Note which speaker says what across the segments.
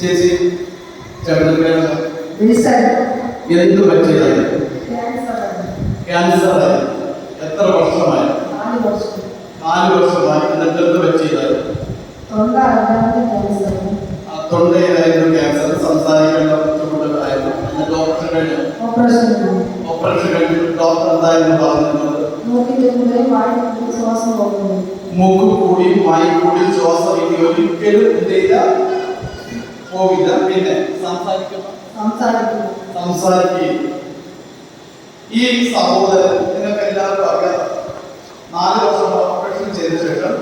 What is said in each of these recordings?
Speaker 1: ചേച്ചി എന്ത് പറ്റിയതായി
Speaker 2: ക്യാൻസർ.
Speaker 1: എത്ര വർഷമായി?
Speaker 2: നാല് വർഷം.
Speaker 1: നാല് വർഷമായി. എന്നിട്ട് എന്ത് ആ തൊണ്ടയിലായിരുന്നു ക്യാൻസർ. സംസാരിക്കേണ്ട ബുദ്ധിമുട്ടുകളായിരുന്നു. എന്നിട്ട് ഓപ്പറേഷൻ കഴിഞ്ഞു?
Speaker 2: ഓപ്പറേഷൻ
Speaker 1: കഴിഞ്ഞു. ഡോക്ടർ എന്തായിരുന്നു പറഞ്ഞിരുന്നത്? മൂക്ക് കൂടി വായി കൂടി ശ്വാസം ഇനി ഒരിക്കലും എന്ത് ചെയ്ത പോകില്ല പിന്നെ സംസാരിക്കണം
Speaker 2: സംസാരിക്കുന്നു.
Speaker 1: സംസാരിക്കുകയും. ഈ സഹോദരൻ നിങ്ങൾക്ക് എല്ലാവർക്കും അറിയാം. നാല് വർഷം ഓപ്പറേഷൻ ചെയ്ത ശേഷം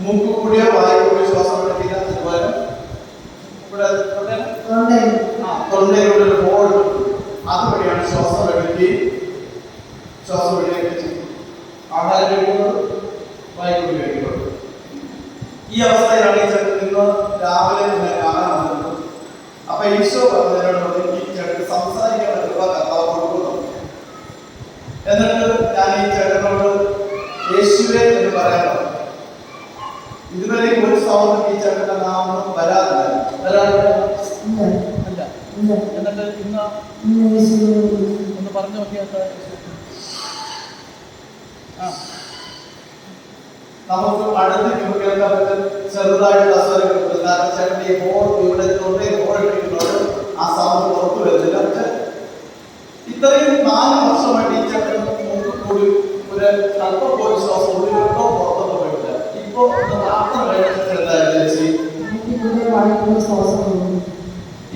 Speaker 1: മൂക്ക് കൂടിയോ വായി കൂടിയ ശ്വാസം എടുക്കില്ല അതുപോലെ ഇവിടെ തൊണ്ടയിലൂടെ ഒരു ഹോൾ അതുവഴിയാണ് ശ്വാസം എടുക്കുകയും ശ്വാസം വഴിയൊക്കെ ചെയ്യും ആഹാരം കഴിക്കുന്നത് വായി കൂടി കഴിക്കുന്നത് ഈ അവസ്ഥയിലാണ് ഈ ചേട്ടൻ നിന്ന് രാവിലെ ഈശോ പറഞ്ഞതിനോട് ഈ ചേട്ടൻ സംസാരിക്കാൻ കർത്താവ് കൊടുക്കുന്നു. എന്നിട്ട് ഞാൻ ഈ ചേട്ടനോട് യേശുവെ എന്ന് പറയാൻ ഇതുവരെ ഒരു സൗണ്ട് ഈ ചേട്ടന്റെ നാമം വരാറില്ല. പറഞ്ഞു നോക്കിയാൽ ആ. നമുക്ക് അടുത്ത് കേൾക്കാൻ പറ്റും ചെറുതായിട്ടുള്ള അസ്വരങ്ങളുണ്ട് ചേട്ടന്റെ ബോൾ ഇവിടെ തൊണ്ടേ ബോൾ ഇട്ടിരിക്കുന്നത് ആ സൗണ്ട് പുറത്തു വരുന്നില്ല പക്ഷെ ഇത്രയും നാല് വർഷമായിട്ട് ഈ ചേട്ടൻ കൂടി ഒരു അല്പം പോലും ശ്വാസം ഉള്ളിലോട്ടോ പുറത്തോട്ടോ പോയിട്ടില്ല. ഇപ്പൊ പ്രാർത്ഥന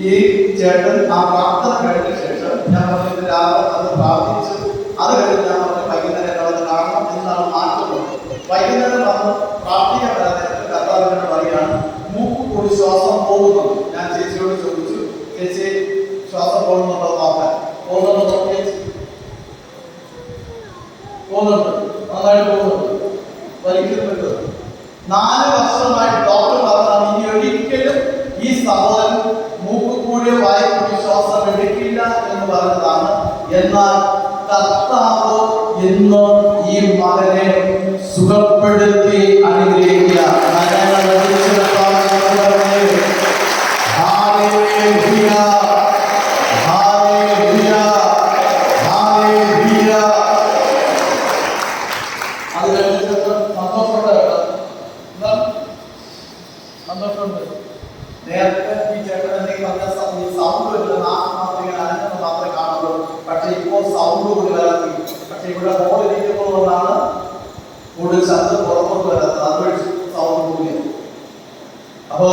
Speaker 1: ഈ ചേട്ടൻ ആ പ്രാർത്ഥന കഴിഞ്ഞ ശേഷം ഞാൻ പറഞ്ഞു രാവിലെ അത് പ്രാർത്ഥിച്ചു അത് കഴിഞ്ഞ് ഞാൻ പറഞ്ഞു വൈകുന്നേരം എന്നെ വന്ന് കാണണം എന്നാണ് മാറ്റുന്നത് വൈകുന്നേരം വന്ന് പ്രാർത്ഥിക്കാൻ വരാതെ കർത്താവിനോട് പറയുകയാണ് മൂക്ക് കൂടി ശ്വാസം പോകുന്നു ഞാൻ ചേച്ചിയോട് ചോദിച്ചു ചേച്ചി ശ്വാസം പോകുന്നുണ്ടോ നോക്കാൻ പോകുന്നുണ്ടോ നോക്കി ചേച്ചി പോകുന്നുണ്ട്. നന്നായിട്ട് പോകുന്നുണ്ട്. വലിക്കുന്നുണ്ട്. നാല് വർഷമായി ഡോക്ടർ പറഞ്ഞാൽ ഇനി ഒരിക്കലും ഈ സഹോദരൻ മൂക്ക് കൂടിയ വായി കൂടി ശ്വാസം എടുക്കില്ല എന്ന് പറഞ്ഞതാണ്. എന്നാൽ കർത്താവ് ഇന്ന് ഈ മകനെ സുഖപ്പെടുത്തി എന്തെങ്കിലും പറഞ്ഞ സൗണ്ട് വരുന്ന നാക്ക് മാത്രം ഇങ്ങനെ അനങ്ങുന്നത് മാത്രമേ കാണുള്ളൂ പക്ഷെ ഇപ്പോൾ സൗണ്ട് കൂടി വരാത്തി പക്ഷെ ഇവിടെ ഹോൾ ഇരിക്കുന്നതുകൊണ്ടാണ് കൂടുതൽ ശബ്ദം പുറത്തോട്ട് വരാത്തത് അതുവഴി സൗണ്ട് കൂടിയത് അപ്പോ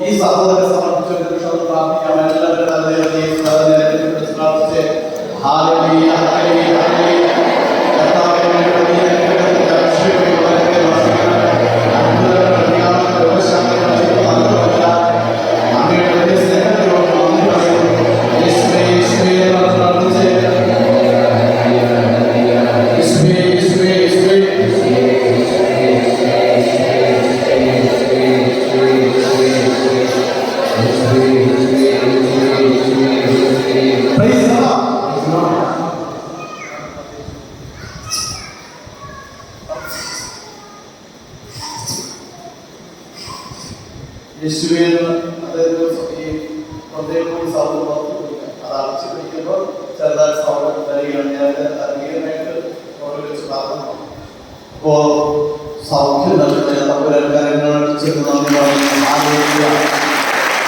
Speaker 1: ഈ സഹോദരനെ സമർപ്പിച്ച ഒരു പ്രാർത്ഥിക്കാം എല്ലാവരും ഹാലലിയ അപ്പോ സൗഖ്യം നൽകുന്ന തമ്പുരാൻ കാര്യങ്ങൾ ചെന്ന് നന്ദി പറയുന്നു. ഹല്ലേലൂയ.